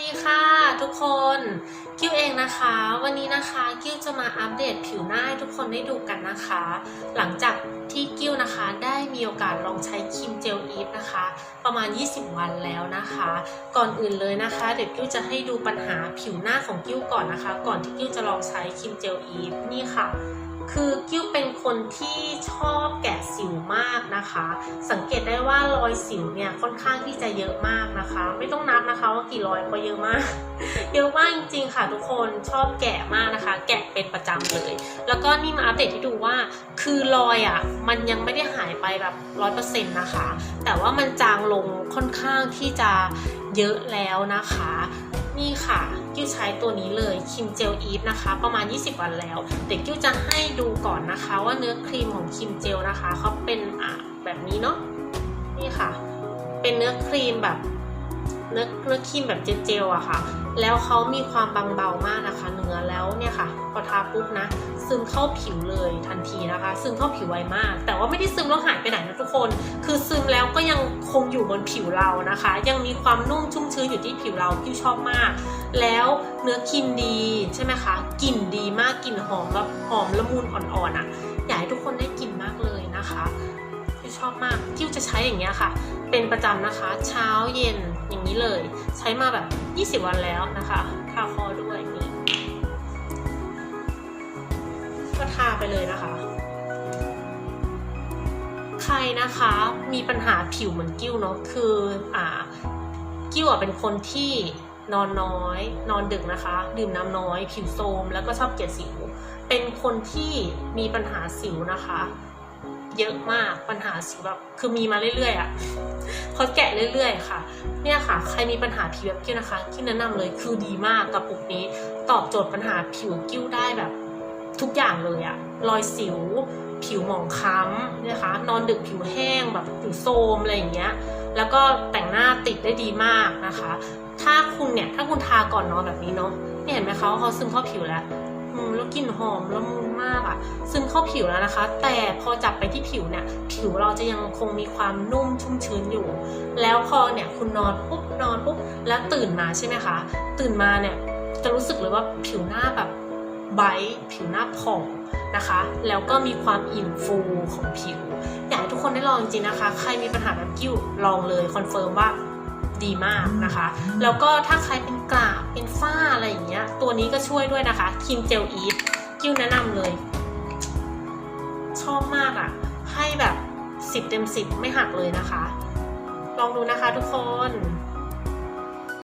ดีค่ะทุกคนกิ้วเองนะคะ วันนี้นะคะกิ้วจะมาอัปเดตผิวหน้าให้ทุกคนได้ดูกันนะคะ หลังจากที่กิ้วนะคะได้มีโอกาสลองใช้ครีมเจลอีฟนะคะ ประมาณ 20 วันแล้วนะคะ ก่อนอื่นเลยนะคะ เดี๋ยวกิ้วจะให้ดูปัญหาผิวหน้าของกิ้วก่อนนะคะ ก่อนที่กิ้วจะลองใช้ครีมเจลอีฟนี่ค่ะ คือกิ้วเป็นคนที่ชอบแกะสิวมากนะคะ สังเกตได้ว่ารอยสิวเนี่ยค่อนข้างที่จะเยอะมากนะคะ ไม่ต้องนับนะคะว่ากี่รอยก็เยอะมาก เยอะมากจริงๆค่ะทุกคนชอบแกะมากนะคะ แกะเป็นประจำเลย แล้วก็นี่มาอัปเดตให้ดูว่า คือรอยอะมันยังไม่ได้หายไปแบบร้อยเปอร์เซ็นต์นะคะ แต่ว่ามันจางลงค่อนข้างที่จะเยอะแล้วนะคะ นี่ค่ะกิ้วใช้ตัวนี้เลยครีมเจลอีฟนะคะ ประมาณ 20 วันแล้วเดี๋ยวกิ้วจะให้ดูก่อนนะคะว่าเนื้อครีมของครีมเจลนะคะเขาเป็นอะแบบนี้เนาะนี่ค่ะ เป็นเนื้อครีมแบบ เนื้อเนื้อครีมแบบเจลๆอะค่ะ แล้วเขามีความบางเบามากนะคะ เนื้อแล้วเนี่ยค่ะพอทาปุ๊บนะ ซึมเข้าผิวเลยทันทีนะคะ ซึมเข้าผิวไวมาก แต่ว่าไม่ได้ซึมแล้วหายไปไหนนะทุกคน คือซึมแล้วก็ยังคงอยู่บนผิวเรานะคะ ยังมีความนุ่มชุ่มชื้นอยู่ที่ผิวเราที่ชอบมาก แล้วเนื้อครีมดีใช่ไหมคะกลิ่นดีมากกลิ่นหอมแบบหอมละมุนอ่อนๆอะ่ะอยากให้ทุกคนได้กลิ่นม ชอบมากกิ้วจะใช้อย่างเงี้ยค่ะ เป็นประจำนะคะ เช้าเย็นอย่างนี้เลย ใช้มาแบบ 20 วันแล้วนะคะทาคอด้วยนี่ก็ทาไปเลยนะคะ ใครนะคะมีปัญหาผิวเหมือนกิ้วเนาะคืออ่ากิ้วอะเป็นคนที่นอนน้อย นอนดึกนะคะ ดื่มน้ำน้อย ผิวโทรมแล้วก็ชอบเกลียดสิว เป็นคนที่มีปัญหาสิวนะคะ เยอะมากปัญหาสิวแบบคือมีมาเรื่อยๆอะ่ะเขาแกะเรื่อยๆ ค่ะ เนี่ยค่ะ ใครมีปัญหาผิวแบบกิ้วนะคะกิ้วแนะนำเลยคือดีมากกับปุกนี้ ตอบโจทย์ปัญหาผิวกิ้วได้แบบ ทุกอย่างเลยอะรอยสิว ผิวหมองคล้ำนะคะ นอนดึกผิวแห้งแบบผิวโทรมอะไรอย่างเงี้ย แล้วก็แต่งหน้าติดได้ดีมากนะคะ ถ้าคุณเนี่ยถ้าคุณทาก่อนนอนแบบนี้เนาะเนี่ยเห็นไหมคะว่าเขาซึมเข้าผิวแล้ว แล้วกลิ่นหอมละมุนมากอะซึมเข้าผิวแล้วนะคะ แต่พอจับไปที่ผิวเนี่ย ผิวเราจะยังคงมีความนุ่มชุ่มชื้นอยู่ แล้วพอเนี่ยคุณนอนปุ๊บนอนปุ๊บแล้วตื่นมาใช่ไหมคะ ตื่นมาเนี่ยจะรู้สึกเลยว่าผิวหน้าแบบไบต์ผิวหน้าผ่องนะคะ แล้วก็มีความอิ่มฟูของผิว อยากให้ทุกคนได้ลองจริงๆนะคะ ใครมีปัญหาแบบกิ้วลองเลยคอนเฟิร์มว่า ดีมากนะคะ แล้วก็ถ้าใครเป็นกราบเป็นฝ้าอะไรอย่างเงี้ย ตัวนี้ก็ช่วยด้วยนะคะครีมเจลอีฟกิ้วแนะนำเลย ชอบมากอะ่ะ ให้แบบ 10 เต็ม 10 ไม่หักเลยนะคะ ลองดูนะคะทุกคน